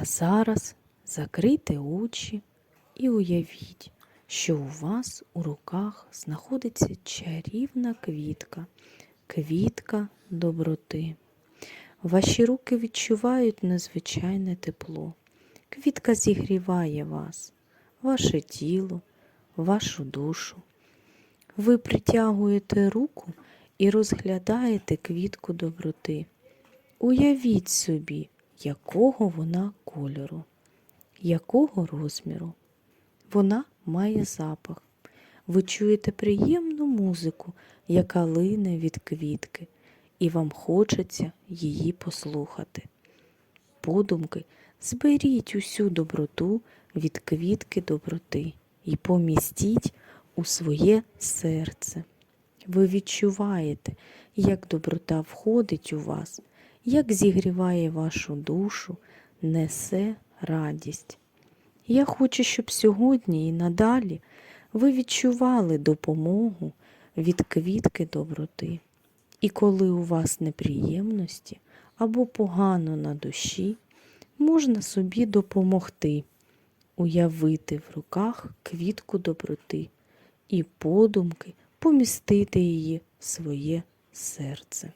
А зараз закрийте очі і уявіть, що у вас у руках знаходиться чарівна квітка, квітка доброти. Ваші руки відчувають незвичайне тепло. Квітка зігріває вас, ваше тіло, вашу душу. Ви притягуєте руку і розглядаєте квітку доброти. Уявіть собі, якого вона кольору, якого розміру. Вона має запах. Ви чуєте приємну музику, яка лине від квітки, і вам хочеться її послухати. Подумки зберіть усю доброту від квітки доброти і помістіть у своє серце. Ви відчуваєте, як доброта входить у вас, як зігріває вашу душу, несе радість. Я хочу, щоб сьогодні і надалі ви відчували допомогу від квітки доброти. І коли у вас неприємності або погано на душі, можна собі допомогти, уявити в руках квітку доброти і подумки помістити її в своє серце.